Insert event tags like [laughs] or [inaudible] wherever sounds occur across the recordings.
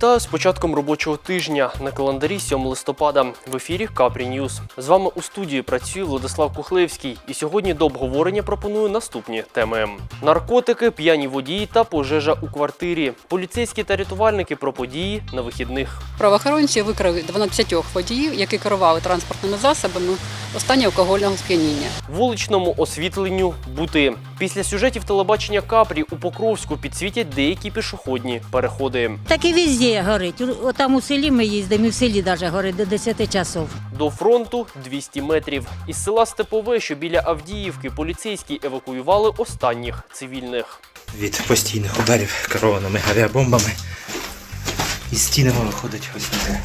Вітаю з початком робочого тижня на календарі 7 листопада. В ефірі Капрі Ньюз. З вами у студії працює Владислав Кухлевський. І сьогодні до обговорення пропоную наступні теми: наркотики, п'яні водії та пожежа у квартирі. Поліцейські та рятувальники про події на вихідних. Правоохоронці викрили 12 водіїв, які керували транспортними засобами у стані алкогольного сп'яніння. Вуличному освітленню бути після сюжетів телебачення Капрі у Покровську підсвітять деякі пішохідні переходи. Так і везде горить. Там у селі ми їздимо, і в селі навіть горить до 10 часов. До фронту 200 метрів. Із села Степове, що біля Авдіївки, поліцейські евакуювали останніх цивільних. від постійних ударів керованими авіабомбами. І стіни виходить ось таке.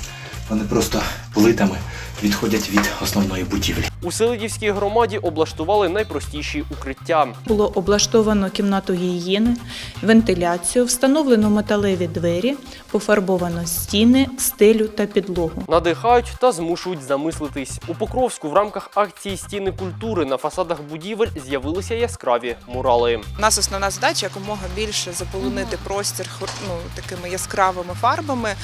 Вони просто плитами відходять від основної будівлі. У Селидівській громаді облаштували найпростіші укриття. Було облаштовано кімнату гігієни, вентиляцію, встановлено металеві двері, пофарбовано стіни, стелю та підлогу. Надихають та змушують замислитись. У Покровську в рамках акції Стіни культури на фасадах будівель з'явилися яскраві мурали. У нас основна задача якомога більше заполонити простір ну, такими яскравими фарбами, е,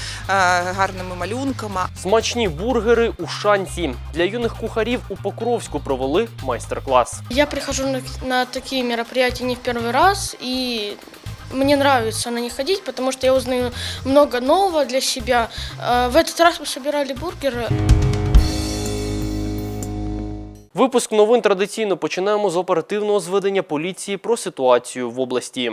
гарними малюнками. Смачні бургери у шанці. Для юних кухарів у Покровську провели майстер-клас. Я прихожу на, на такие мероприятия не в первый раз, и мне нравится на них ходить, потому что я узнаю много нового для себя. Э, В этот раз мы собирали бургеры. Випуск новин традиційно починаємо з оперативного зведення поліції про ситуацію в області.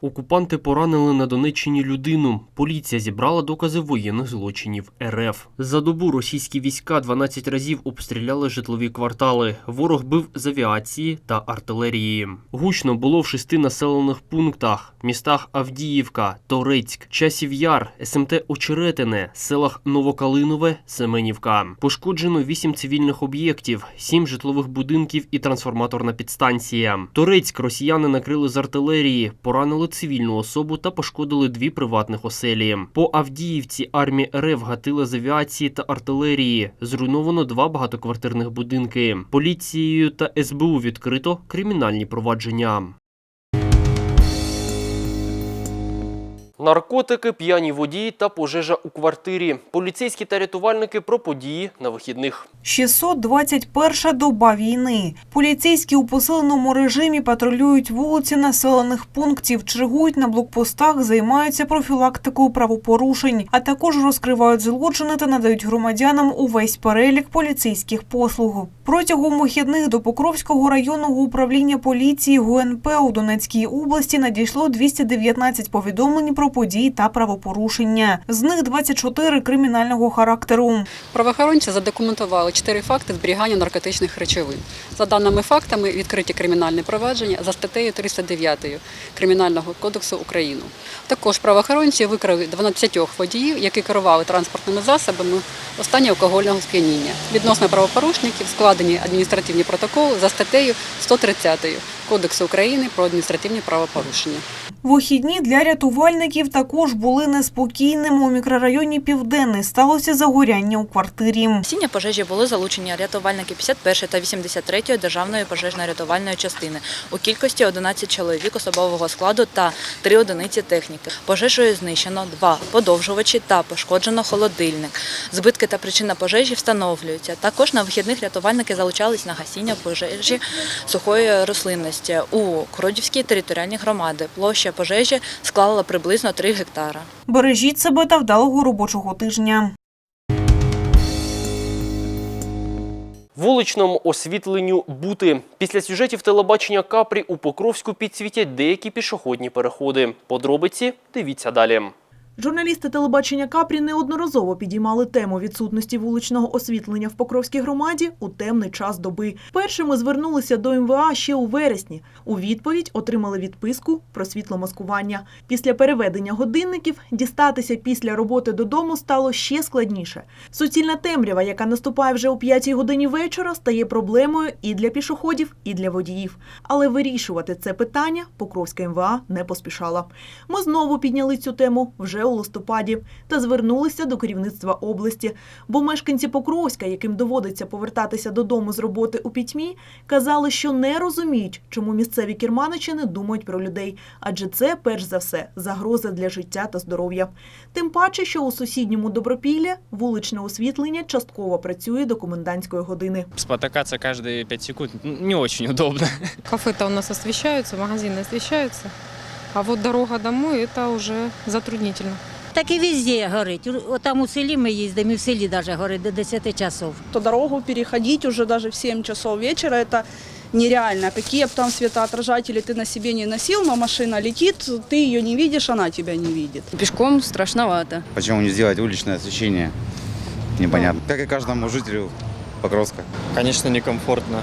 Окупанти поранили на Донеччині людину. Поліція зібрала докази воєнних злочинів РФ. За добу російські війська 12 разів обстріляли житлові квартали. Ворог бив з авіації та артилерії. Гучно було в шести населених пунктах: містах Авдіївка, Торецьк, Часів Яр, СМТ Очеретине, селах Новокалинове, Семенівка. Пошкоджено 8 цивільних об'єктів, 7 житлових будинків і трансформаторна підстанція. Торецьк росіяни накрили з артилерії, поранили цивільну особу та пошкодили дві приватних оселі. По Авдіївці армії РФ гатила з авіації та артилерії. Зруйновано два багатоквартирних будинки. Поліцією та СБУ відкрито кримінальні провадження. Наркотики, п'яні водії та пожежа у квартирі. Поліцейські та рятувальники про події на вихідних. 621 доба війни. Поліцейські у посиленому режимі патрулюють вулиці населених пунктів, чергують на блокпостах, займаються профілактикою правопорушень, а також розкривають злочини та надають громадянам увесь перелік поліцейських послуг. Протягом вихідних до Покровського районного управління поліції ГУНП у Донецькій області надійшло 219 повідомлень про події та правопорушення. З них 24 кримінального характеру. Правоохоронці задокументували 4 факти зберігання наркотичних речовин. За даними фактами, відкриті кримінальні провадження за статтею 309 Кримінального кодексу України. Також правоохоронці викрили 12 водіїв, які керували транспортними засобами стані алкогольного сп'яніння. Відносно правопорушників складені адміністративні протоколи за статтею 130 Кодексу України про адміністративні правопорушення. Вихідні для рятувальників також були неспокійними. У мікрорайоні Південний сталося загоряння у квартирі. Гасіння пожежі були залучені рятувальники 51 та 83 державної пожежно-рятувальної частини у кількості 11 чоловік особового складу та 3 одиниці техніки. Пожежею знищено два подовжувачі та пошкоджено холодильник. Збитки та причина пожежі встановлюються. Також на вихідних рятувальники залучались на гасіння пожежі сухої рослинності у Кродівській територіальній громади. Площа пожежі склала приблизно 3 гектара. Бережіть себе та вдалого робочого тижня. Вуличному освітленню бути після сюжетів телебачення Капрі у Покровську підсвітять деякі пішохідні переходи. Подробиці дивіться далі. Журналісти телебачення Капрі неодноразово підіймали тему відсутності вуличного освітлення в Покровській громаді у темний час доби. Першими звернулися до МВА ще у вересні. У відповідь отримали відписку про світломаскування. Після переведення годинників дістатися після роботи додому стало ще складніше. Суцільна темрява, яка наступає вже о п'ятій годині вечора, стає проблемою і для пішоходів, і для водіїв. Але вирішувати це питання Покровська МВА не поспішала. Ми знову підняли цю тему вже у листопаді та звернулися до керівництва області. Бо мешканці Покровська, яким доводиться повертатися додому з роботи у пітьмі, казали, що не розуміють, чому місцеві керманичі не думають про людей, адже це перш за все загроза для життя та здоров'я. Тим паче, що у сусідньому Добропіллі вуличне освітлення частково працює до комендантської години. Спотыкаться каждые 5 секунд н- не очень удобно. Кафе-то у нас освещаются, магазины освещаются. А вот дорога домой это уже затруднительно. Так і везде горить. У- Отам у селі ми їздимо, і в селі навіть горить до 10 часов. то дорогу переходить уже даже в 7 часов вечера это нереально. Какие бы там светоотражатели ты на себе не носил, но машина летит, ты ее не видишь, она тебя не видит. Пешком страшновато. Почему не сделать уличное освещение? Непонятно. Как и каждому жителю Покровска. Конечно, некомфортно.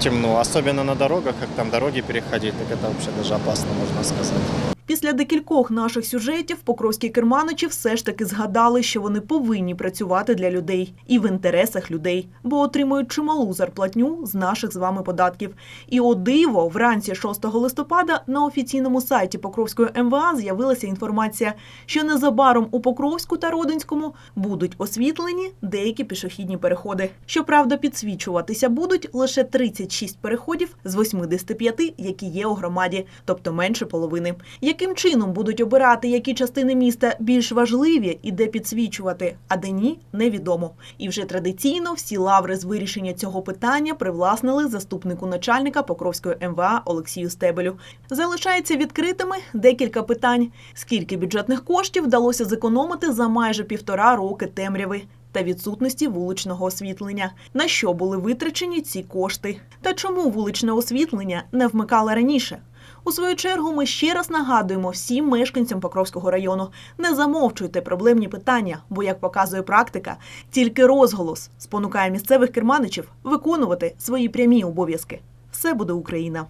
Темно, особенно на дорогах, как там дороги переходить, так это вообще даже опасно, можно сказать. Після декількох наших сюжетів покровські керманичі все ж таки згадали, що вони повинні працювати для людей і в інтересах людей, бо отримують чималу зарплатню з наших з вами податків. І о диво, вранці 6 листопада на офіційному сайті Покровської МВА з'явилася інформація, що незабаром у Покровську та Родинському будуть освітлені деякі пішохідні переходи. Щоправда, підсвічуватися будуть лише 36 переходів з 85, які є у громаді, тобто менше половини. Яким чином будуть обирати, які частини міста більш важливі і де підсвічувати, а де ні, невідомо. І вже традиційно всі лаври з вирішення цього питання привласнили заступнику начальника Покровської МВА Олексію Стебелю. Залишається відкритими декілька питань: скільки бюджетних коштів вдалося зекономити за майже півтора роки темряви. Та відсутності вуличного освітлення. На що були витрачені ці кошти? Та чому вуличне освітлення не вмикали раніше? У свою чергу ми ще раз нагадуємо всім мешканцям Покровського району: не замовчуйте проблемні питання, бо, як показує практика, тільки розголос спонукає місцевих керманичів виконувати свої прямі обов'язки. Все буде Україна.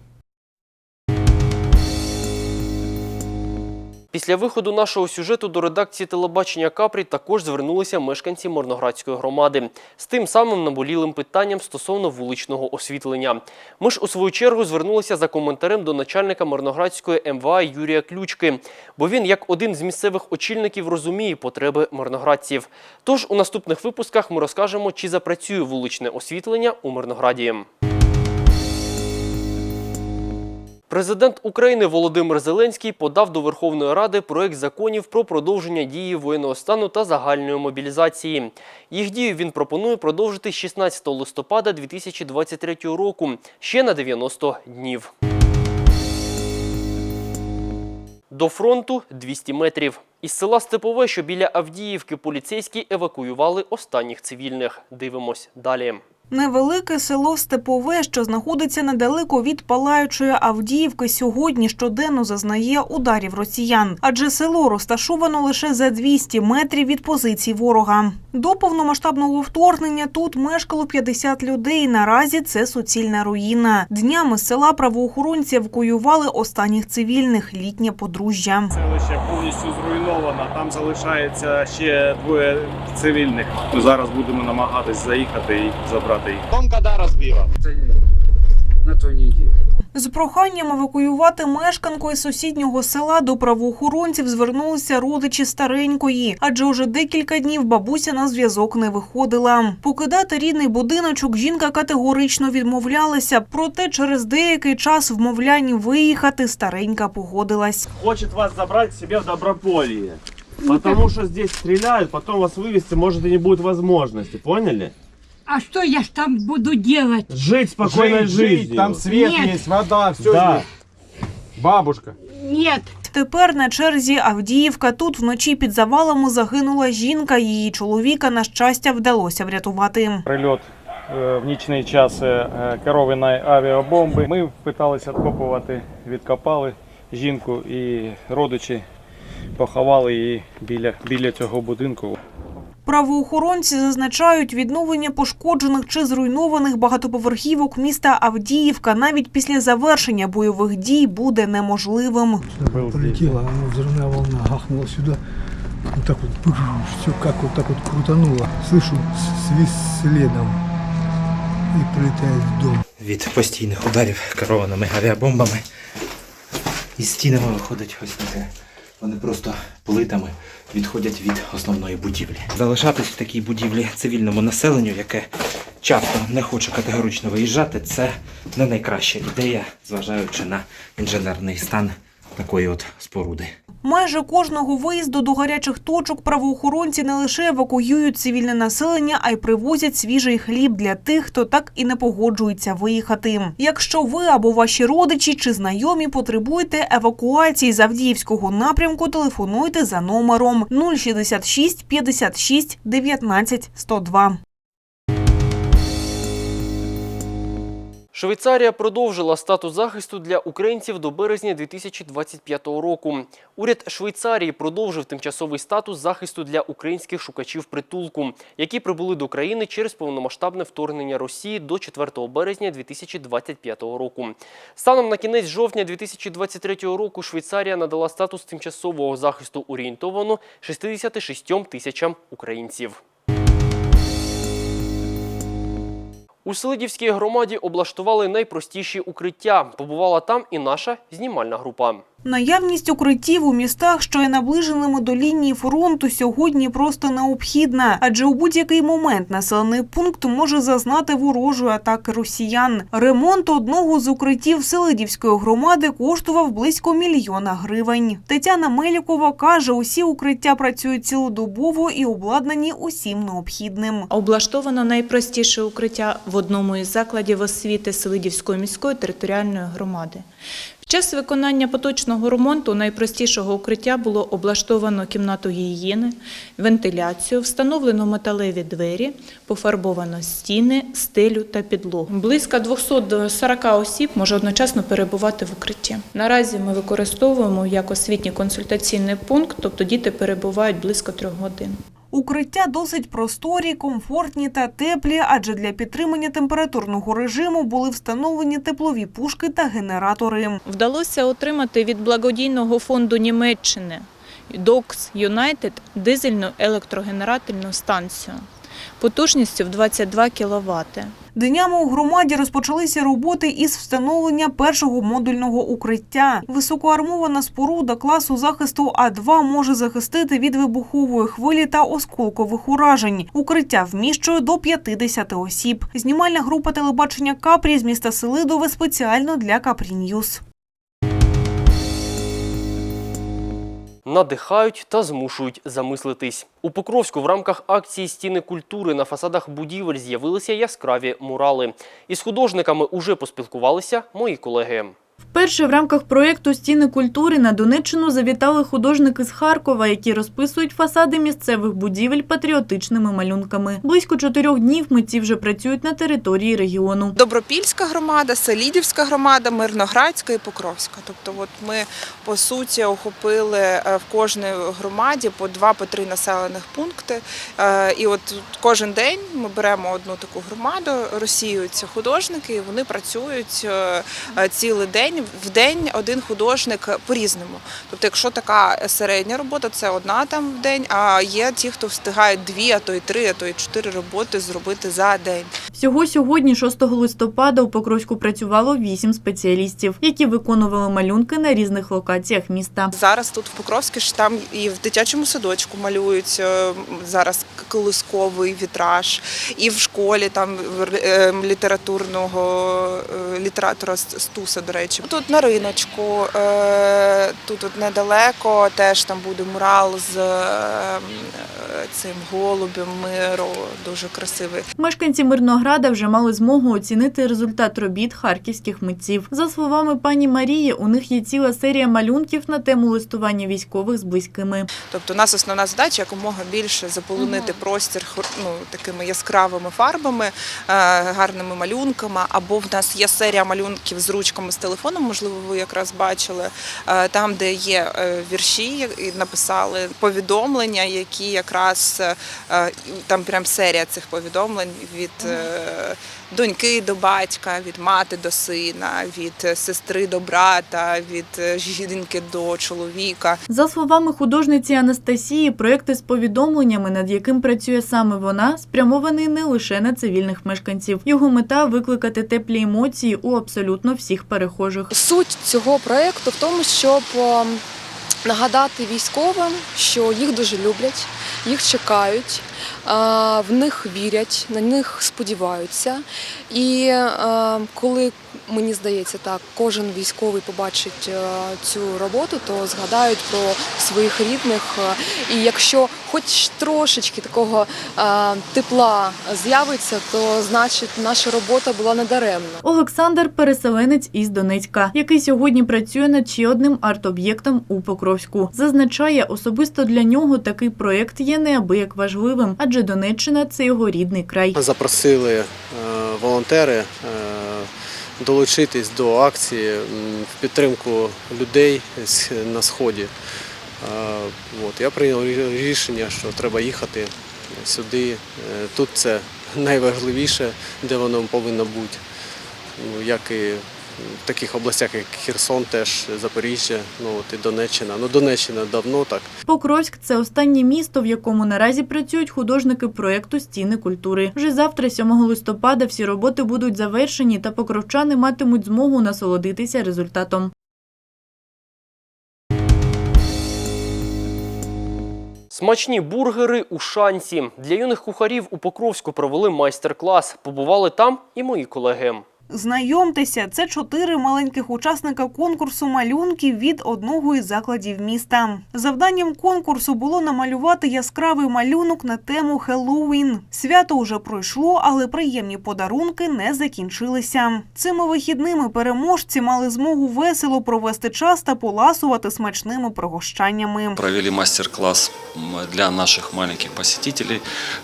Після виходу нашого сюжету до редакції телебачення Капрі також звернулися мешканці Морноградської громади з тим самим наболілим питанням стосовно вуличного освітлення. Ми ж у свою чергу звернулися за коментарем до начальника Мирноградської МВА Юрія Ключки, бо він, як один з місцевих очільників, розуміє потреби мирноградців. Тож у наступних випусках ми розкажемо, чи запрацює вуличне освітлення у Мирнограді. Президент України Володимир Зеленський подав до Верховної Ради проект законів про продовження дії воєнного стану та загальної мобілізації. Їх дію він пропонує продовжити 16 листопада 2023 року ще на 90 днів. До фронту 200 метрів. Із села Степове, що біля Авдіївки, поліцейські евакуювали останніх цивільних. Дивимось далі. Невелике село Степове, що знаходиться недалеко від палаючої Авдіївки, сьогодні щоденно зазнає ударів росіян, адже село розташовано лише за 200 метрів від позицій ворога. До повномасштабного вторгнення тут мешкало 50 людей. Наразі це суцільна руїна. Днями з села правоохоронці евакуювали останніх цивільних літнє подружжя. Селище повністю зруйновано, там залишається ще двоє цивільних. Зараз будемо намагатись заїхати і забрати їх. Дом когда разбила? На той неділі. З проханням евакуювати мешканку із сусіднього села до правоохоронців звернулися родичі старенької, адже уже декілька днів бабуся на зв'язок не виходила. Покидати рідний будиночок жінка категорично відмовлялася, проте через деякий час вмовлянь виїхати старенька погодилась. Хочет вас забрать к себе в Доброполье. Потому что здесь стреляют, потом вас вывести может и не будет возможности, поняли? А що я ж там буду делать? Жить спокойной жизнью. Там свет Нет. есть, вода, все Да. есть. Бабушка. Нет. Тепер на черзі Авдіївка. Тут вночі під завалами загинула жінка. Її чоловіка, на щастя, вдалося врятувати. Прильот е, в нічний час е, керованої авіабомби. Ми питалися відкопувати, відкопали жінку і родичі поховали її біля, біля цього будинку. Правоохоронці зазначають, відновлення пошкоджених чи зруйнованих багатоповерхівок міста Авдіївка навіть після завершення бойових дій буде неможливим. Полетіла, оно взрывная волна гахнула сюда. Вот так вот, все как вот так вот крутануло. Слышу свист следом и прилетает в дом. Від постійних ударів керованими авіабомбами із стінами виходить ось таке Вони просто плитами відходять від основної будівлі. Залишатись в такій будівлі цивільному населенню, яке часто не хоче категорично виїжджати, це не найкраща ідея, зважаючи на інженерний стан такої от споруди. Майже кожного виїзду до гарячих точок правоохоронці не лише евакуюють цивільне населення, а й привозять свіжий хліб для тих, хто так і не погоджується виїхати. Якщо ви або ваші родичі чи знайомі потребуєте евакуації з Авдіївського напрямку, телефонуйте за номером 066 56 19 102. Швейцарія продовжила статус захисту для українців до березня 2025 року. Уряд Швейцарії продовжив тимчасовий статус захисту для українських шукачів притулку, які прибули до країни через повномасштабне вторгнення Росії до 4 березня 2025 року. Станом на кінець жовтня 2023 року Швейцарія надала статус тимчасового захисту орієнтовано 66 тисячам українців. У Селидівській громаді облаштували найпростіші укриття. Побувала там і наша знімальна група. Наявність укриттів у містах, що є наближеними до лінії фронту, сьогодні просто необхідна, адже у будь-який момент населений пункт може зазнати ворожої атаки росіян. Ремонт одного з укриттів Селидівської громади коштував близько мільйона гривень. Тетяна Мелікова каже, усі укриття працюють цілодобово і обладнані усім необхідним. Облаштовано найпростіше укриття в одному із закладів освіти Селидівської міської територіальної громади. Час виконання поточного ремонту найпростішого укриття було облаштовано кімнату гігієни, вентиляцію, встановлено металеві двері, пофарбовано стіни, стелю та підлогу. Близько 240 осіб може одночасно перебувати в укритті. Наразі ми використовуємо як освітній консультаційний пункт, тобто діти перебувають близько трьох годин. Укриття досить просторі, комфортні та теплі, адже для підтримання температурного режиму були встановлені теплові пушки та генератори. Вдалося отримати від благодійного фонду Німеччини Докс Юнайтед дизельну електрогенерательну станцію потужністю в 22 кВт. Днями у громаді розпочалися роботи із встановлення першого модульного укриття. Високоармована споруда класу захисту А2 може захистити від вибухової хвилі та осколкових уражень. Укриття вміщує до 50 осіб. Знімальна група телебачення Капрі з міста Селидове спеціально для Капрі Ньюз. Надихають та змушують замислитись. У Покровську в рамках акції Стіни культури на фасадах будівель з'явилися яскраві мурали. Із художниками уже поспілкувалися мої колеги. Вперше в рамках проєкту Стіни культури на Донеччину завітали художники з Харкова, які розписують фасади місцевих будівель патріотичними малюнками. Близько чотирьох днів митці вже працюють на території регіону. Добропільська громада, Селідівська громада, Мирноградська і Покровська. Тобто, от ми по суті охопили е, в кожній громаді по два по три населених пункти. Е, І от кожен день ми беремо одну таку громаду, розсіюються художники, і вони працюють е, цілий день. В день один художник по-різному. Тобто, якщо така середня робота, це одна там в день. А є ті, хто встигають дві, а то й три, а то й чотири роботи зробити за день. Всього сьогодні, 6 листопада, у Покровську працювало вісім спеціалістів, які виконували малюнки на різних локаціях міста. Зараз тут в Покровській ж там і в дитячому садочку малюють е, зараз колисковий вітраж, і в школі там е, літературного е, літератора Стуса, до речі. Тут на риночку, е, тут от недалеко теж там буде мурал з е, цим голубем миру, дуже красивий. Мешканці Мирнограда вже мали змогу оцінити результат робіт харківських митців. За словами пані Марії, у них є ціла серія малюнків на тему листування військових з близькими. Тобто, у нас основна задача якомога більше заполонити простір хор- ну, такими яскравими фарбами, е, гарними малюнками. Або в нас є серія малюнків з ручками з телефоном, можливо, ви якраз бачили, е, там, де є е, вірші, написали повідомлення, які якраз е, там прям серія цих повідомлень від доньки до батька, від мати до сина, від е, сестри до брата, від е, жінки до чоловіка. За словами художниці Анастасії, проекти з повідомленнями, над яким працює саме вона, спрямований не лише на цивільних мешканців. Його мета викликати теплі емоції у абсолютно всіх перехожих. Суть цього проєкту в тому, щоб о, нагадати військовим, що їх дуже люблять, їх чекають, в них вірять, на них сподіваються. І коли мені здається, так кожен військовий побачить е, цю роботу, то згадають про своїх рідних. Е, І якщо хоч трошечки такого е, тепла з'явиться, то значить наша робота була недаремна. Олександр переселенець із Донецька, який сьогодні працює над ще одним арт-об'єктом у Покровську. Зазначає, особисто для нього такий проєкт є неабияк важливим, адже Донеччина це його рідний край. Запросили волонтери долучитись до акції в підтримку людей на сході. Е, От, я прийняв рішення, що треба їхати сюди. Е, Тут це [laughs] найважливіше, де воно повинно бути. Ну, як і в таких областях, як Херсон, теж Запоріжжя, ну от і Донеччина. Ну, Донеччина давно так. Покровськ це останнє місто, в якому наразі працюють художники проєкту Стіни культури. Вже завтра, 7 листопада, всі роботи будуть завершені, та покровчани матимуть змогу насолодитися результатом. Смачні бургери у шансі. Для юних кухарів у Покровську провели майстер-клас. Побували там і мої колеги. Знайомтеся, це чотири маленьких учасника конкурсу малюнків від одного із закладів міста. Завданням конкурсу було намалювати яскравий малюнок на тему Хеллоуін. Свято уже пройшло, але приємні подарунки не закінчилися. Цими вихідними переможці мали змогу весело провести час та поласувати смачними пригощаннями. Провели мастер-класс м, для наших маленьких посетителей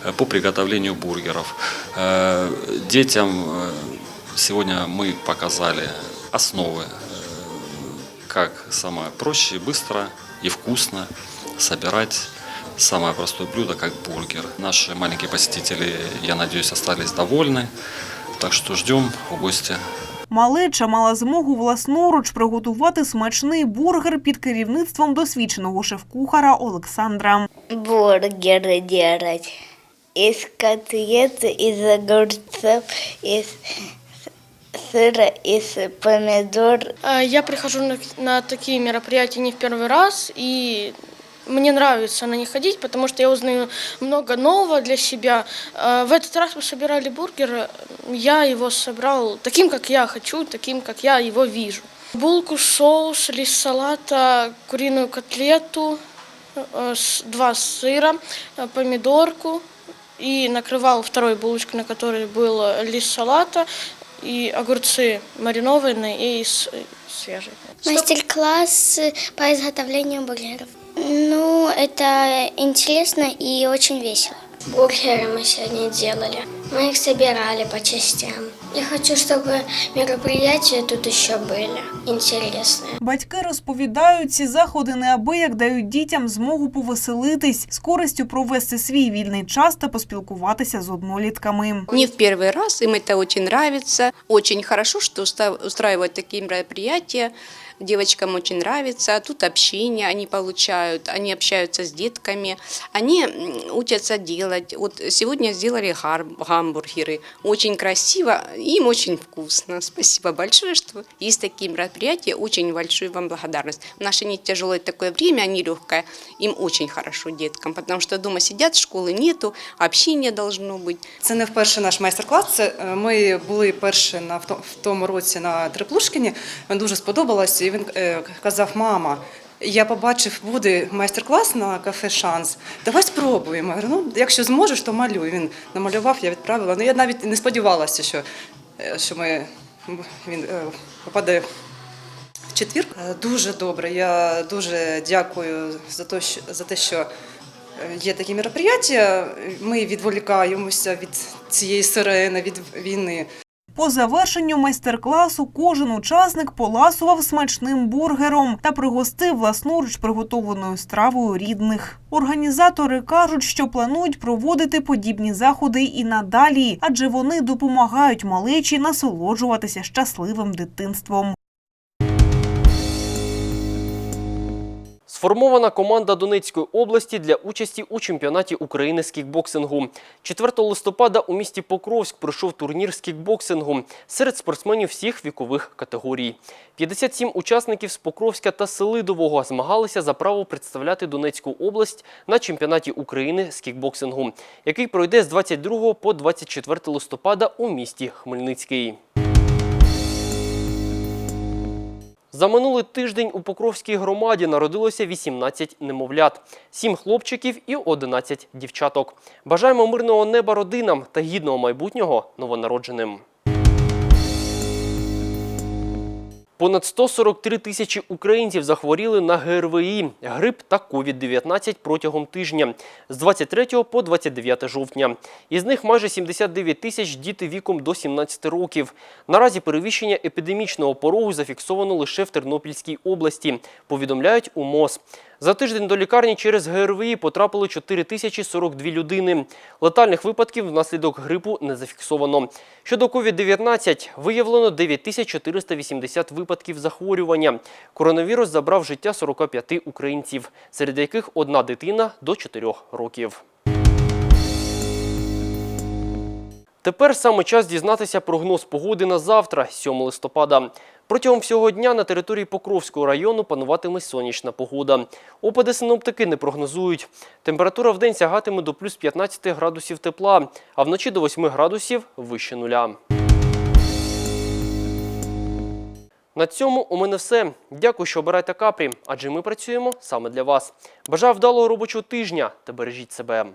э, по приготовлению бургеров. Э, Детям э, сегодня мы показали основы, э, как самое проще, и быстро и вкусно собирать самое простое блюдо, как бургер. Наши маленькие посетители, я надеюсь, остались довольны. Так что ждем в гости Малеча мала змогу власноруч приготувати смачний бургер під керівництвом досвідченого шеф-кухара Олександра. бургеры делать. Из котлет, из огурцов, из сыра, из помидор. Э, Я прихожу на, на такие мероприятия не в первый раз, и мне нравится на них ходить, потому что я узнаю много нового для себя. Э, В этот раз мы собирали бургер, я его собрал таким, как я хочу, таким, как я его вижу. Булку, соус, лист салата, куриную котлету, э, два сыра, э, помидорку. И накрывал второй булочкой, на которой был лист салата и огурцы маринованные и с- свежие. Мастер-класс по изготовлению бургеров. Ну, это интересно и очень весело. Бургеры мы сегодня делали. Мы их собирали по частям. Я хочу, чтобы мероприятия тут еще были интересные. Батьки розповідають, ці заходи неабияк дають дітям змогу повеселитись, з користю провести свій вільний час та поспілкуватися з однолітками. Не в первый раз, им это очень нравится. Очень хорошо, что уста- устраивают такие мероприятия. Девочкам очень нравится. Тут общение они получают, они общаются с детками, они м, учатся делать. Вот сегодня сделали гар- гамбургеры. Очень красиво, им очень вкусно. Спасибо большое, что есть такие мероприятия. Очень большую вам благодарность. В наше не тяжелое такое время, нелегкое. Им очень хорошо деткам, потому что дома сидят, школы нету, общение должно быть. Це не вперше наш майстер-клас. Це е, ми були перші на в то- в тому році на Триплушкіні. Мені дуже сподобалось. Він е, казав: мама. Я побачив, буде майстер-клас на кафе Шанс. Давай спробуємо. Я говорю, ну, якщо зможеш, то малюй. Він намалював, я відправила. Ну я навіть не сподівалася, що, е, що ми, він е, попаде в четвір. Е, Дуже добре. Я дуже дякую за те, що, за те, що є такі мероприятия. Ми відволікаємося від цієї сирени, від війни. По завершенню майстер-класу кожен учасник поласував смачним бургером та пригостив власноруч приготованою стравою рідних. Організатори кажуть, що планують проводити подібні заходи і надалі, адже вони допомагають малечі насолоджуватися щасливим дитинством. Сформована команда Донецької області для участі у чемпіонаті України з кікбоксингу. 4 листопада у місті Покровськ пройшов турнір з кікбоксингу серед спортсменів всіх вікових категорій. 57 учасників з Покровська та Селидового змагалися за право представляти Донецьку область на чемпіонаті України з кікбоксингу, який пройде з 22 по 24 листопада у місті Хмельницький. За минулий тиждень у Покровській громаді народилося 18 немовлят, 7 хлопчиків і 11 дівчаток. Бажаємо мирного неба родинам та гідного майбутнього новонародженим. Понад 143 тисячі українців захворіли на ГРВІ, грип та COVID-19 протягом тижня з 23 по 29 жовтня. Із них майже 79 тисяч діти віком до 17 років. Наразі перевищення епідемічного порогу зафіксовано лише в Тернопільській області, повідомляють у МОЗ. За тиждень до лікарні через ГРВІ потрапили 4042 людини. Летальних випадків внаслідок грипу не зафіксовано. Щодо COVID-19 виявлено 9480 випадків захворювання. Коронавірус забрав життя 45 українців, серед яких одна дитина до 4 років. Тепер саме час дізнатися прогноз погоди на завтра, 7 листопада. Протягом всього дня на території Покровського району пануватиме сонячна погода. Опади синоптики не прогнозують. Температура в день сягатиме до плюс 15 градусів тепла, а вночі до 8 градусів вище нуля. На цьому у мене все. Дякую, що обираєте капрі, адже ми працюємо саме для вас. Бажаю вдалого робочого тижня та бережіть себе.